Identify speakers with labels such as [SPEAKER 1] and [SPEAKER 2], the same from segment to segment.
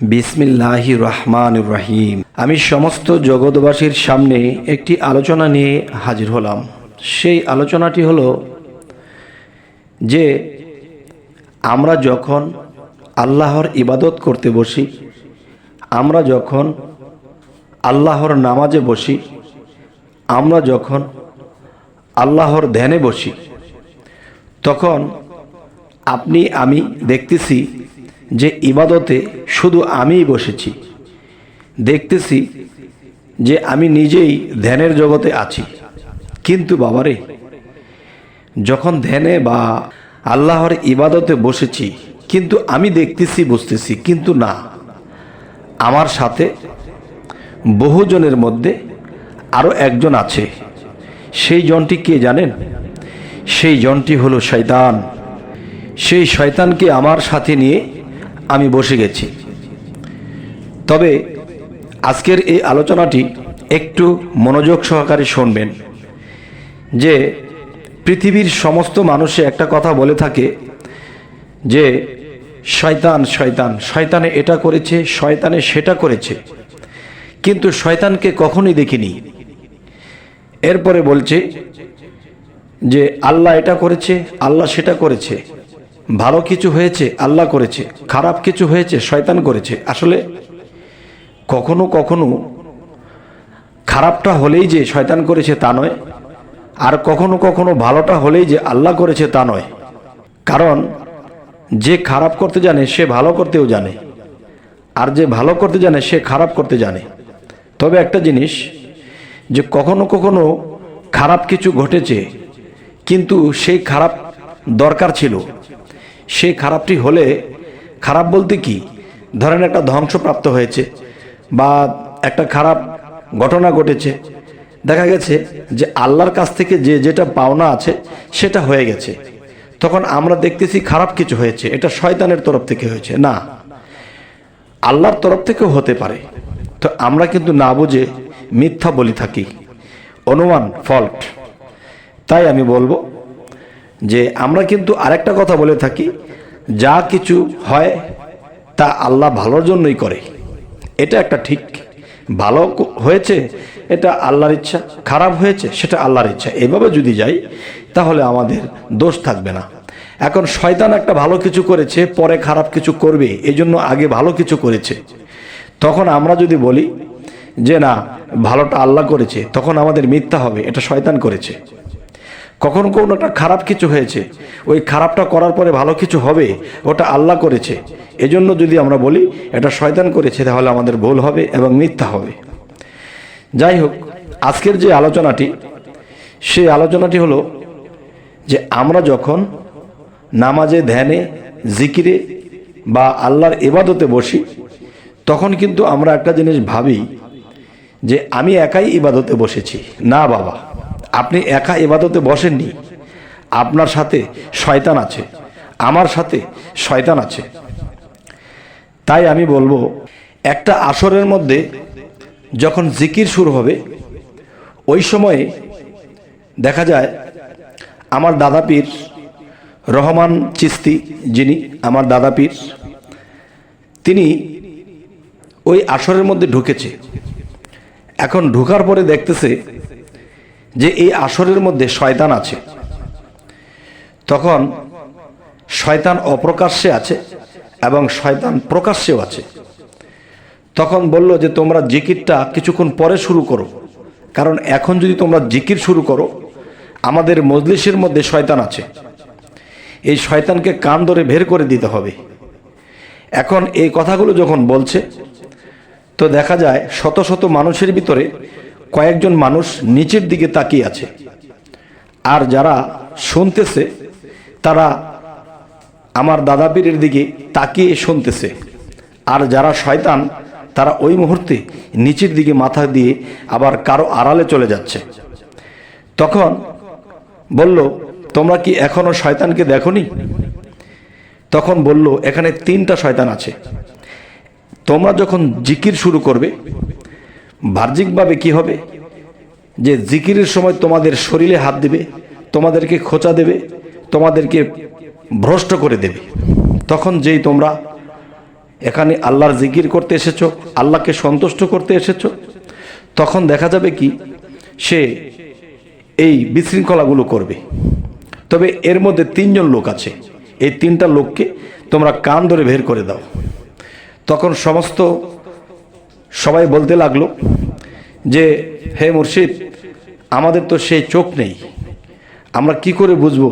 [SPEAKER 1] বিসমিল্লাহি রহমান রহিম। আমি সমস্ত জগৎবাসীর সামনে একটি আলোচনা নিয়ে হাজির হলাম। সেই আলোচনাটি হলো যে আমরা যখন আল্লাহর ইবাদত করতে বসি, আমরা যখন আল্লাহর নামাজে বসি, আমরা যখন আল্লাহর ধ্যানে বসি, তখন আপনি, আমি দেখতেছি যে ইবাদতে শুধু আমিই বসেছি। দেখতেছি যে আমি নিজেই ধ্যানের জগতে আছি। কিন্তু বাবারে, যখন ধ্যানে বা আল্লাহর ইবাদতে বসেছি, কিন্তু আমি দেখতেছি, বুঝতেছি, কিন্তু না। আমার সাথে বহুজনের মধ্যে আরও একজন আছে। সেই জনটি কে জানেন? সেই জনটি হলো শয়তান। সেই শয়তানকে আমার সাথে নিয়ে আমি বসে গেছি। তবে আজকের এই আলোচনাটি একটু মনোযোগ সহকারে শুনবেন যে পৃথিবীর সমস্ত মানুষে একটা কথা বলে থাকে যে, শয়তান শয়তান, শয়তানে এটা করেছে, শয়তানে সেটা করেছে। কিন্তু শয়তানকে কখনোই দেখিনি। এরপরে বলছে যে, আল্লাহ এটা করেছে, আল্লাহ সেটা করেছে। ভালো কিছু হয়েছে, আল্লাহ করেছে। খারাপ কিছু হয়েছে, শয়তান করেছে। আসলে কখনো কখনো খারাপটা হলেই যে শয়তান করেছে তা নয়, আর কখনো কখনো ভালোটা হলেই যে আল্লাহ করেছে তা নয়। কারণ যে খারাপ করতে জানে, সে ভালো করতেও জানে। আর যে ভালো করতে জানে, সে খারাপ করতে জানে। তবে একটা জিনিস, যে কখনো কখনো খারাপ কিছু ঘটেছে, কিন্তু সেই খারাপ দরকার ছিল। সেই খারাপটি হলে খারাপ বলতে কি? ধরেন একটা ধ্বংসপ্রাপ্ত হয়েছে বা একটা খারাপ ঘটনা ঘটেছে। দেখা গেছে যে আল্লাহর কাছ থেকে যে যেটা পাওনা আছে সেটা হয়ে গেছে। তখন আমরা দেখতেছি খারাপ কিছু হয়েছে, এটা শয়তানের তরফ থেকে হয়েছে। না, আল্লাহর তরফ থেকেও হতে পারে। তো আমরা কিন্তু না বুঝে মিথ্যা বলি থাকি। অনুমান, ফল্ট। তাই আমি বলব যে আমরা কিন্তু আরেকটা কথা বলে থাকি, যা কিছু হয় তা আল্লাহ ভালোর জন্যই করে। এটা একটা ঠিক। ভালো হয়েছে, এটা আল্লাহর ইচ্ছা। খারাপ হয়েছে, সেটা আল্লাহর ইচ্ছা। এভাবে যদি যাই, তাহলে আমাদের দোষ থাকবে না। এখন শয়তান একটা ভালো কিছু করেছে, পরে খারাপ কিছু করবে, এজন্য আগে ভালো কিছু করেছে। তখন আমরা যদি বলি যে, না, ভালোটা আল্লাহ করেছে, তখন আমাদের মিথ্যা হবে, এটা শয়তান করেছে। কখন কোনো একটা খারাপ কিছু হয়েছে, ওই খারাপটা করার পরে ভালো কিছু হবে, ওটা আল্লাহ করেছে। এজন্য যদি আমরা বলি, এটা শয়তান করেছে, তাহলে আমাদের ভুল হবে এবং মিথ্যা হবে। যাই হোক, আজকের যে আলোচনাটি, সেই আলোচনাটি হলো যে আমরা যখন নামাজে, ধ্যানে, জিকিরে বা আল্লাহর ইবাদতে বসি, তখন কিন্তু আমরা একটা জিনিস ভাবি যে আমি একাই ইবাদতে বসেছি। না বাবা আপনি একা এবাদতে বসেননি। আপনার সাথে শয়তান আছে। আমার সাথে শয়তান আছে। তাই আমি বলব, একটা আসরের মধ্যে যখন জিকির শুরু হবে, ওই সময়ে দেখা যায় আমার দাদা পীর রহমান চিস্তি যিনি, আমার দাদা পীর, তিনি ওই আসরের মধ্যে ঢুকেছে। এখন ঢুকার পরে দেখতেছে যে এই আসরের মধ্যে শয়তান আছে। তখন শয়তান অপ্রকাশ্যে আছে এবং শয়তান প্রকাশ্যেও আছে। তখন বলল যে, তোমরা জিকিরটা কিছুক্ষণ পরে শুরু করো। কারণ এখন যদি তোমরা জিকির শুরু করো, আমাদের মজলিসের মধ্যে শয়তান আছে। এই শয়তানকে কান ধরে বের করে দিতে হবে। এখন এই কথাগুলো যখন বলছে, তো দেখা যায় শত শত মানুষের ভিতরে কয়েকজন মানুষ নিচের দিকে তাকিয়ে আছে। আর যারা শুনতেছে, তারা আমার দাদা পীরের দিকে তাকিয়ে শুনতেছে। আর যারা শয়তান, তারা ওই মুহূর্তে নিচের দিকে মাথা দিয়ে আবার কারও আড়ালে চলে যাচ্ছে। তখন বলল, তোমরা কি এখনও শয়তানকে দেখনি? তখন বলল, এখানে তিনটা শয়তান আছে। তোমরা যখন জিকির শুরু করবে বাহ্যিকভাবে কি হবে? যে জিকিরের সময় তোমাদের শরীরে হাত দেবে, তোমাদেরকে খোঁচা দেবে, তোমাদেরকে ভ্রষ্ট করে দেবে। তখন যেই তোমরা এখানে আল্লাহর জিকির করতে এসেছ, আল্লাহকে সন্তুষ্ট করতে এসেছ, তখন দেখা যাবে কি, সে এই বিশৃঙ্খলাগুলো করবে। তবে এর মধ্যে তিনজন লোক আছে। এই তিনটা লোককে তোমরা কান ধরে বের করে দাও। তখন সমস্ত সবাই বলতে লাগল যে, হে মুর্শিদ, আমাদের তো সেই চোখ নেই। আমরা কি করে বুঝব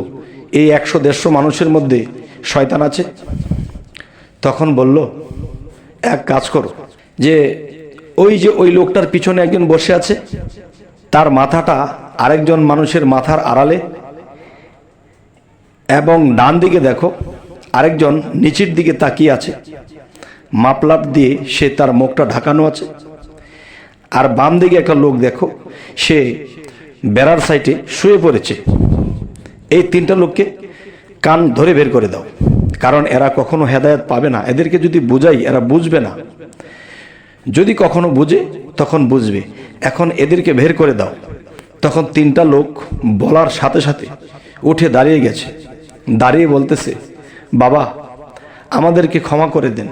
[SPEAKER 1] এই একশো দেড়শো মানুষের মধ্যে শয়তান আছে? তখন বলল, এক কাজ করো, যে ওই যে ওই লোকটার পিছনে একজন বসে আছে, তার মাথাটা আরেকজন মানুষের মাথার আড়ালে এবং ডান দিকে দেখো, আরেকজন নিচের দিকে তাকিয়ে আছে। মাপলাপ দিয়ে সে তার মুখটা ঢাকানো আছে। আর বাম দিকে একটা লোক দেখো, সে বেড়ার সাইটে শুয়ে পড়েছে। এই তিনটা লোককে কান ধরে বের করে দাও, কারণ এরা কখনো হেদায়ত পাবে না। এদেরকে যদি বুঝাই, এরা বুঝবে না। যদি কখনো বুঝে, তখন বুঝবে। এখন এদেরকে বের করে দাও। তখন তিনটা লোক বলার সাথে সাথে উঠে দাঁড়িয়ে গেছে। দাঁড়িয়ে বলতেছে, বাবা, আমাদেরকে ক্ষমা করে দেন।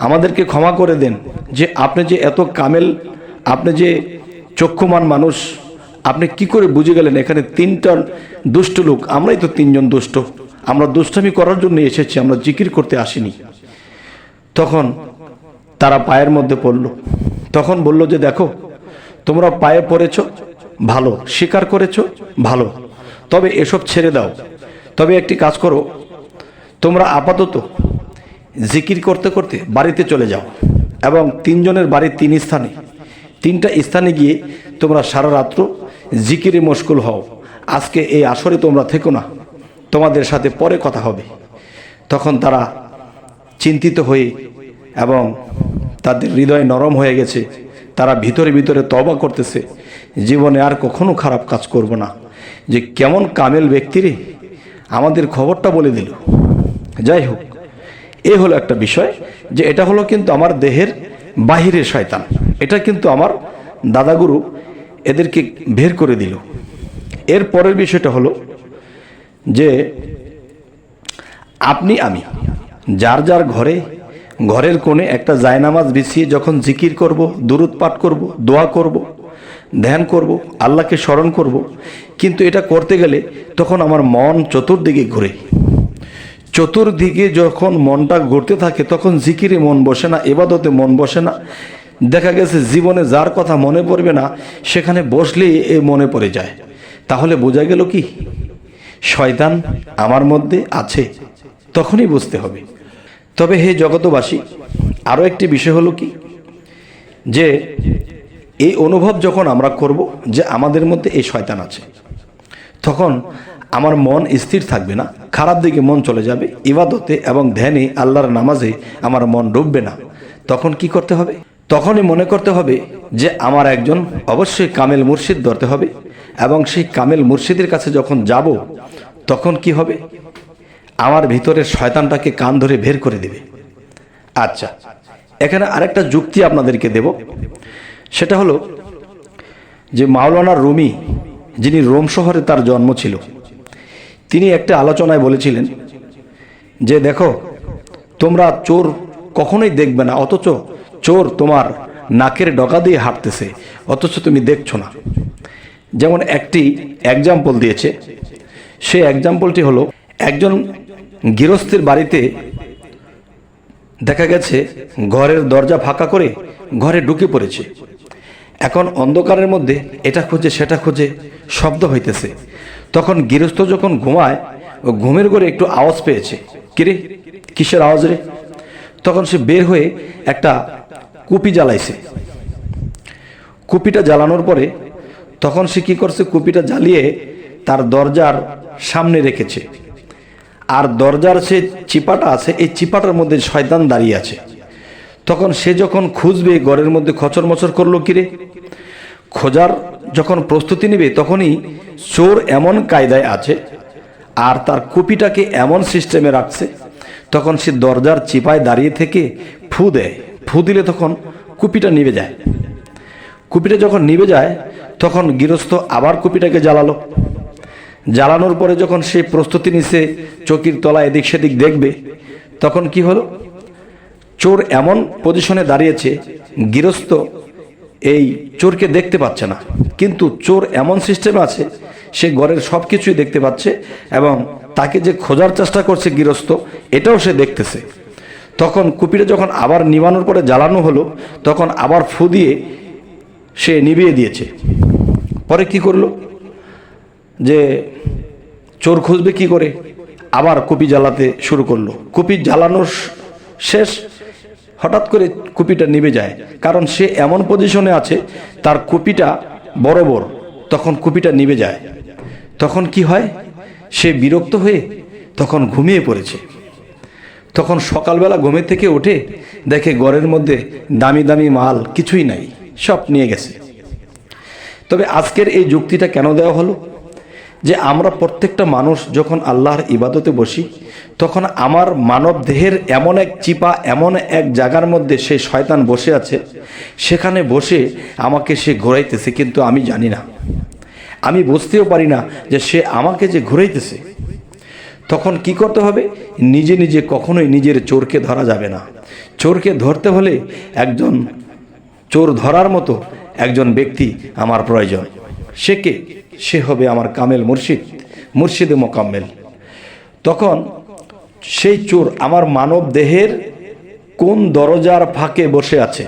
[SPEAKER 1] আমাদেরকে ক্ষমা করে দেন যে আপনি যে এত কামেল, আপনি যে চক্ষুমান মানুষ, আপনি কি করে বুঝে গেলেন এখানে তিনটা দুষ্ট লোক? আমরাই তো তিনজন দুষ্ট। আমরা দুষ্টামি করার জন্য এসেছি, আমরা জিকির করতে আসিনি। তখন তারা পায়ের মধ্যে পড়ল। তখন বলল যে, দেখো, তোমরা পায়ে পড়েছ, ভালো। স্বীকার করেছ, ভালো। তবে এসব ছেড়ে দাও। তবে একটি কাজ করো, তোমরা আপাতত জিকির করতে করতে বাড়িতে চলে যাও। এবং তিনজনের বাড়ির তিন স্থানে। তিনটা স্থানে গিয়ে তোমরা সারা রাত্র জিকিরে মশগুল হও। আজকে এই আসরে তোমরা থেকো না। তোমাদের সাথে পরে কথা হবে। তখন তারা চিন্তিত হয়ে এবং তাদের হৃদয় নরম হয়ে গেছে। তারা ভিতরে ভিতরে তবা করতেছে। জীবনে আর কখনো খারাপ কাজ করব না। যে কেমন কামেল ব্যক্তিরে আমাদের খবরটা বলে দিল। যাই হোক এ হলো একটা বিষয় যে এটা হলো কিন্তু আমার দেহের বাহিরের শয়তান। এটা কিন্তু আমার দাদাগুরু এদেরকে বের করে দিল। এর পরের বিষয়টা হলো যে আপনি, আমি যার যার ঘরে, ঘরের কোণে একটা জায়নামাজ বিছিয়ে যখন জিকির করব, দুরুদ পাঠ করব, দোয়া করব, ধ্যান করব, আল্লাহকে স্মরণ করব, কিন্তু এটা করতে গেলে তখন আমার মন চতুর্দিকে ঘুরে। চতুর্দিকে যখন মনটা ঘুরতে থাকে, তখন জিকিরে মন বসে না, এবাদতে মন বসে না। দেখা গেছে জীবনে যার কথা মনে পড়বে না, সেখানে বসলেই এ মনে পড়ে যায়। তাহলে বোঝা গেল কি? শয়তান আমার মধ্যে আছে, তখনই বুঝতে হবে। তবে হে জগতবাসী আরও একটি বিষয় হলো কি? যে এই অনুভব যখন আমরা করব যে আমাদের মধ্যে এই শয়তান আছে, তখন আমার মন স্থির থাকবে না, খারাপ দিকে মন চলে যাবে, ইবাদতে এবং ধ্যানে আল্লাহর নামাজে আমার মন ডুববে না। তখন কি করতে হবে? তখনই মনে করতে হবে যে আমার একজন অবশ্যই কামেল মুর্শিদ ধরতে হবে এবং সেই কামেল মুর্শিদের কাছে যখন যাব, তখন কি হবে? আমার ভিতরের শয়তানটাকে কান ধরে বের করে দেবে। আচ্ছা এখানে আরেকটা যুক্তি আপনাদেরকে দেব। সেটা হলো যে মাওলানা রুমি, যিনি রোম শহরে তার জন্ম ছিল তিনি একটা আলোচনায় বলেছিলেন যে দেখো, তোমরা চোর কখনোই দেখবে না, অথচ চোর তোমার নাকের ডগা দিয়ে হাঁটতেছে, অথচ তুমি দেখছ না। যেমন একটি এক্সাম্পল দিয়েছে, সেই এক্সাম্পলটি হলো, একজন গৃহস্থের বাড়িতে দেখা গেছে ঘরের দরজা ফাঁকা করে ঘরে ঢুকে পড়েছে। এখন অন্ধকারের মধ্যে এটা খুঁজে, সেটা খুঁজে শব্দ হইতেছে। তখন গৃহস্থ যখন ঘুমায়, ও ঘুমের ঘরে একটু আওয়াজ পেয়েছে। কিরে কিসের আওয়াজ রে? তখন সে বের হয়ে একটা কুপি জ্বালাইছে। কুপিটা জ্বালানোর পরে তখন সে কি করছে? কুপিটা জ্বালিয়ে তার দরজার সামনে রেখেছে। আর দরজার সে চিপাটা আছে, এই চিপাটার মধ্যে শয়তান দাঁড়িয়ে আছে। তখন সে যখন খুঁজবে, ঘরের মধ্যে খচর মচর করল কিরে খোঁজার যখন প্রস্তুতি নেবে তখনই চোর এমন কায়দায় আছে, আর তার কুপিটাকে এমন সিস্টেমে রাখছে, তখন সে দরজার চিপায় দাঁড়িয়ে থেকে ফু দেয়। ফু দিলে তখন কুপিটা নিভে যায়। কুপিটা যখন নিভে যায়, তখন গৃহস্থ আবার কুপিটাকে জ্বালালো। জ্বালানোর পরে যখন সে প্রস্তুতি নিছে, চকির তলা এদিক সেদিক দেখবে, তখন কি হলো? চোর এমন পজিশনে দাঁড়িয়েছে, গৃহস্থ এই চোরকে দেখতে পাচ্ছে না। কিন্তু চোর এমন সিস্টেম আছে, সে ঘরের সব কিছুই দেখতে পাচ্ছে এবং তাকে যে খোঁজার চেষ্টা করছে গৃহস্থ, এটাও সে দেখতেছে। তখন কুপিটা যখন আবার নিবানোর পরে জ্বালানো হলো, তখন আবার ফু দিয়ে সে নিভিয়ে দিয়েছে। পরে কি করল? যে চোর খুঁজবে কি করে? আবার কুপি জ্বালাতে শুরু করল। কুপি জ্বালানোর শেষ হঠাৎ করে কুপিটা নিভে যায়। কারণ সে এমন পজিশনে আছে, তার কুপিটা বরাবর তখন কুপিটা নিভে যায়। তখন কি হয়? সে বিরক্ত হয়ে তখন ঘুমিয়ে পড়েছে। তখন সকালবেলা ঘুমের থেকে উঠে দেখে ঘরের মধ্যে দামি দামি মাল কিছুই নাই, সব নিয়ে গেছে। তবে আজকের এই যুক্তিটা কেন দেওয়া হলো? যে আমরা প্রত্যেকটা মানুষ যখন আল্লাহর ইবাদতে বসি তখন আমার মানব দেহের এমন এক চিপা, এমন এক জায়গার মধ্যে সে শয়তান বসে আছে। সেখানে বসে আমাকে সে ঘোরাইতেছে, কিন্তু আমি জানি না। আমি বুঝতেও পারি না যে সে আমাকে যে ঘুরাইতেছে। তখন কি করতে হবে? নিজে নিজে কখনোই নিজের চোরকে ধরা যাবে না। চোরকে ধরতে হলে একজন চোর ধরার মতো একজন ব্যক্তি আমার প্রয়োজন। সে কে? সে হবে আমার কামেল মুর্শিদ, মুর্শিদে মোকাম্মেল। তখন সেই চোর আমার মানব দেহের কোন দরজার ফাঁকে বসে আছে?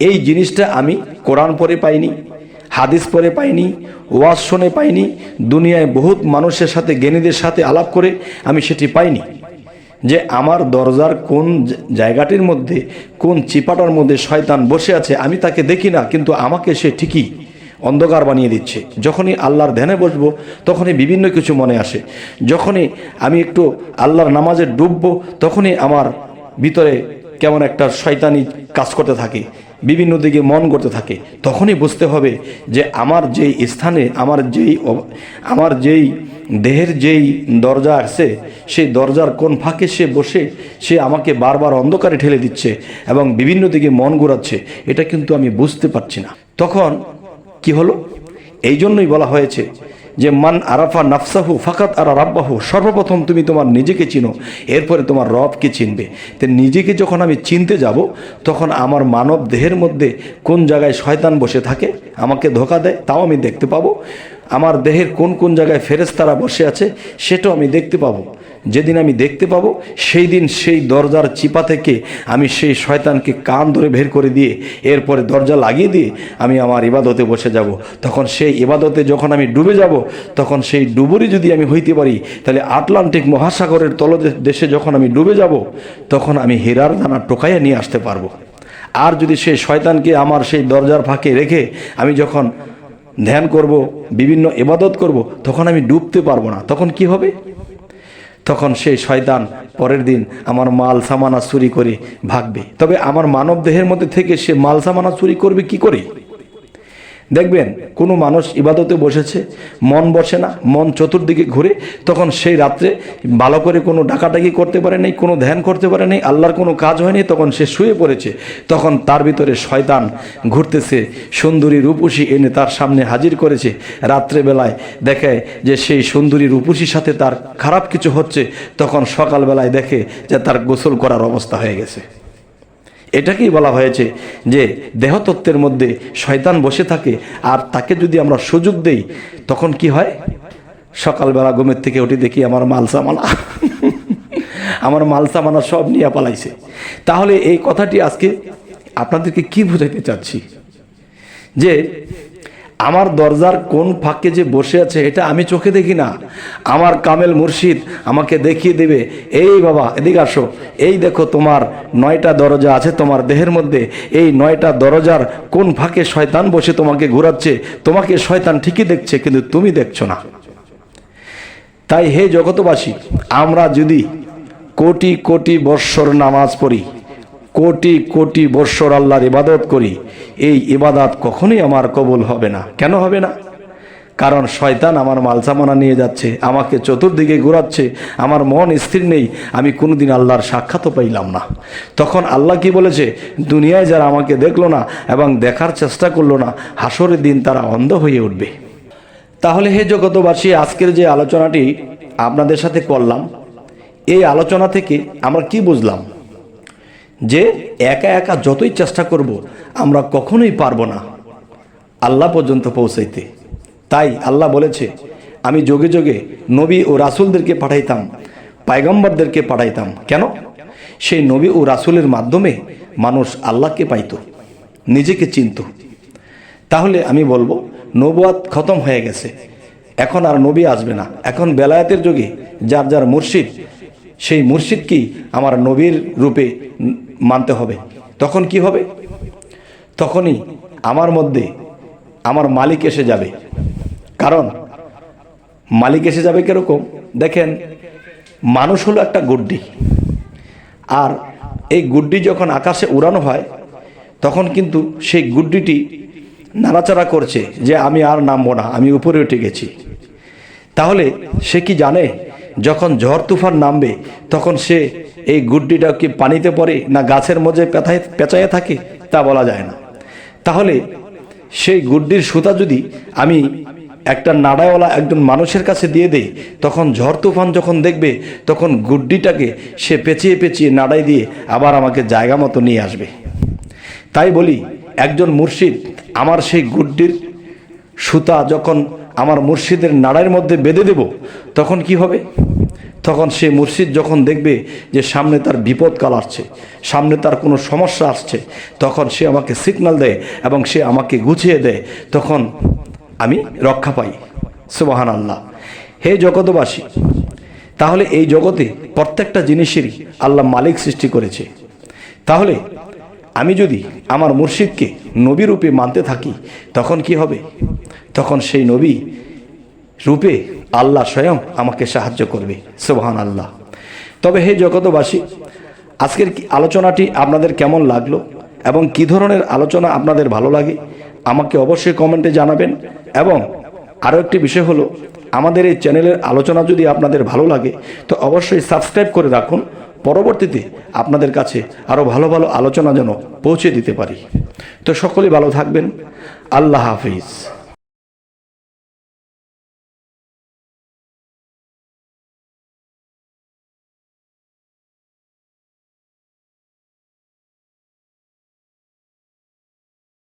[SPEAKER 1] এই জিনিসটা আমি কোরআন পরে পাইনি, হাদিস পরে পাইনি, ওয়াজ শুনে পাইনি, দুনিয়ায় বহুত মানুষের সাথে, জ্ঞানীদের সাথে আলাপ করে আমি সেটি পাইনি। যে আমার দরজার কোন জায়গাটির মধ্যে, কোন চিপাটার মধ্যে শয়তান বসে আছে আমি তাকে দেখি না, কিন্তু আমাকে সে ঠিকই অন্ধকার বানিয়ে দিচ্ছে। যখনই আল্লাহর ধ্যানে বসবো, তখনই বিভিন্ন কিছু মনে আসে। যখনই আমি একটু আল্লাহর নামাজে ডুববো, তখনই আমার ভিতরে কেমন একটা শয়তানি কাজ করতে থাকে, বিভিন্ন দিকে মন করতে থাকে। তখনই বুঝতে হবে যে আমার যেই স্থানে, আমার যেই আমার যেই দেহের যেই দরজা আছে, সেই দরজার কোন ফাঁকে সে বসে, সে আমাকে বারবার অন্ধকারে ঠেলে দিচ্ছে এবং বিভিন্ন দিকে মন ঘোরাচ্ছে। এটা কিন্তু আমি বুঝতে পারছি না। তখন কি হলো? এই জন্যই বলা হয়েছে যে, মান আরাফা নাফসাহু ফাকাত আর রাব্বাহু, সর্বপ্রথম তুমি তোমার নিজেকে চিনো, এরপরে তোমার রবকে চিনবে। তো নিজেকে যখন আমি চিনতে যাব, তখন আমার মানব দেহের মধ্যে কোন জায়গায় শয়তান বসে থাকে, আমাকে ধোকা দেয়, তাও আমি দেখতে পাবো। আমার দেহের কোন কোন জায়গায় ফেরেস্তারা বসে আছে, সেটাও আমি দেখতে পাবো। যেদিন আমি দেখতে পাবো সেই দিন সেই দরজার চিপা থেকে আমি সেই শয়তানকে কান ধরে বের করে দিয়ে, এরপরে দরজা লাগিয়ে দিয়ে আমি আমার ইবাদতে বসে যাব। তখন সেই ইবাদতে যখন আমি ডুবে যাব, তখন সেই ডুবুরি যদি আমি হইতে পারি, তাহলে আটলান্টিক মহাসাগরের তলদেশে যখন আমি ডুবে যাব, তখন আমি হীরার দানা টোকাইয়া নিয়ে আসতে পারব। আর যদি সেই শয়তানকে আমার সেই দরজার ফাঁকে রেখে আমি যখন ধ্যান করব, বিভিন্ন ইবাদত করব, তখন আমি ডুবতে পারব না। তখন কি হবে? তখন সেই শয়তান পরের দিন আমার মাল সামানা চুরি করে ভাগবে। তবে আমার মানব দেহের মধ্যে থেকে সে মাল সামানা চুরি করবে কি করে? দেখবেন, কোনো মানুষ ইবাদতে বসেছে, মন বসে না, মন চতুর্দিকে ঘুরে, তখন সেই রাত্রে ভালো করে কোনো ডাকাডাকি করতে পারে নাই, কোনো ধ্যান করতে পারে নাই, আল্লাহর কোনো কাজ হয়নি, তখন সে শুয়ে পড়েছে। তখন তার ভিতরে শয়তান ঘুরতেছে, সুন্দরী রূপসী এনে তার সামনে হাজির করেছে। রাত্রেবেলায় দেখে যে সেই সুন্দরী রূপসীর সাথে তার খারাপ কিছু হচ্ছে, তখন সকালবেলায় দেখে যে তার গোসল করার অবস্থা হয়ে গেছে। এটাকেই বলা হয়েছে যে দেহতত্ত্বের মধ্যে শয়তান বসে থাকে আর তাকে যদি আমরা সুযোগ দেই, তখন কি হয়? সকালবেলা ঘুমের থেকে উঠে দেখি আমার মালসামানা। আমার মালসামানা সব নিয়ে পালাইছে। তাহলে এই কথাটি আজকে আপনাদেরকে কি বোঝাইতে চাচ্ছি? যে আমার দরজার কোন ফাঁকে যে বসে আছে এটা আমি চোখে দেখি না। আমার কামেল মুর্শিদ আমাকে দেখিয়ে দেবে, এই বাবা, এদিকে আসো। এই দেখো তোমার নয়টা দরজা আছে তোমার দেহের মধ্যে। এই নয়টা দরজার কোন ফাঁকে শয়তান বসে তোমাকে ঘোরাচ্ছে? তোমাকে শয়তান ঠিকই দেখছে, কিন্তু তুমি দেখছ না। তাই হে জগতবাসী আমরা যদি কোটি কোটি বৎসর নামাজ পড়ি কোটি কোটি বৎসর আল্লাহর ইবাদত করি, এই ইবাদত কখনোই আমার কবুল হবে না। কেন হবে না? কারণ শয়তান আমার মালসামানা নিয়ে যাচ্ছে, আমাকে চতুর্দিকে ঘোরাচ্ছে, আমার মন স্থির নেই, আমি কোনোদিন আল্লাহর সাক্ষাৎও পাইলাম না। তখন আল্লাহ কি বলেছে? দুনিয়ায় যারা আমাকে দেখল না এবং দেখার চেষ্টা করল না, হাসরের দিন তারা অন্ধ হয়ে উঠবে। তাহলে হে জগতবাসী আজকের যে আলোচনাটি আপনাদের সাথে করলাম, এই আলোচনা থেকে আমরা কি বুঝলাম? যে একা একা যতই চেষ্টা করব, আমরা কখনোই পারব না। আল্লাহ পর্যন্ত পৌঁছাইতে। তাই আল্লাহ বলেছে, আমি যোগে যোগে নবী ও রাসুলদেরকে পাঠাইতাম, পায়গম্বরদেরকে পাঠাইতাম। কেন? সেই নবী ও রাসুলের মাধ্যমে মানুষ আল্লাহকে পাইত, নিজেকে চিনত। তাহলে আমি বলব নবাদ খতম হয়ে গেছে। এখন আর নবী আসবে না। এখন বেলায়েতের যুগে যার যার মুর্শিদ, সেই মুর্শিদকেই আমার নবীর রূপে মানতে হবে। তখন কি হবে? তখনই আমার মধ্যে আমার মালিক এসে যাবে। কারণ মালিক এসে যাবে কীরকম? দেখেন, মানুষ হলো একটা গুড্ডি। আর এই গুড্ডি যখন আকাশে উড়ানো হয়, তখন কিন্তু সেই গুড্ডিটি নাড়াচাড়া করছে যে, আমি আর নামবো না, আমি উপরে উঠে গেছি। তাহলে সে কি জানে যখন ঝড় তুফান নামবে, তখন সে এই গুড্ডিটা কি পানিতে পড়ে না গাছের মধ্যে পেঁথায় পেঁচাইয়ে থাকে, তা বলা যায় না। তাহলে সেই গুড্ডির সুতা যদি আমি একটা নাড়াওয়ালা একজন মানুষের কাছে দিয়ে দেই, তখন ঝড় তুফান যখন দেখবে, তখন গুড্ডিটাকে সে পেঁচিয়ে পেঁচিয়ে নাড়াই দিয়ে আবার আমাকে জায়গা মতো নিয়ে আসবে। তাই বলি, একজন মুর্শিদ আমার সেই গুড্ডির সুতা যখন আমার মুর্শিদের নাড়ার মধ্যে বেঁধে দেব, তখন কি হবে? তখন সে মুর্শিদ যখন দেখবে যে সামনে তার বিপদকাল আসছে, সামনে তার কোনো সমস্যা আসছে, তখন সে আমাকে সিগন্যাল দেয় এবং সে আমাকে গুছিয়ে দেয়, তখন আমি রক্ষা পাই। সুবাহান আল্লাহ হে জগতবাসী তাহলে এই জগতে প্রত্যেকটা জিনিসেরই আল্লাহ মালিক সৃষ্টি করেছে। তাহলে আমি যদি আমার মুর্শিদকে নবী রূপে মানতে থাকি, তখন কি হবে? তখন সেই নবী রূপে আল্লাহ স্বয়ং আমাকে সাহায্য করবে। সুবহান আল্লাহ তবে হে জগতবাসী আজকের আলোচনাটি আপনাদের কেমন লাগল এবং কি ধরনের আলোচনা আপনাদের ভালো লাগে আমাকে অবশ্যই কমেন্টে জানাবেন এবং আরও একটি বিষয় হলো, আমাদের এই চ্যানেলের আলোচনা যদি আপনাদের ভালো লাগে, তো অবশ্যই সাবস্ক্রাইব করে রাখুন। পরবর্তীতে আপনাদের কাছে আরও ভালো ভালো আলোচনা যেন পৌঁছে দিতে পারি। তো সকলেই ভালো থাকবেন। আল্লাহ হাফিজ।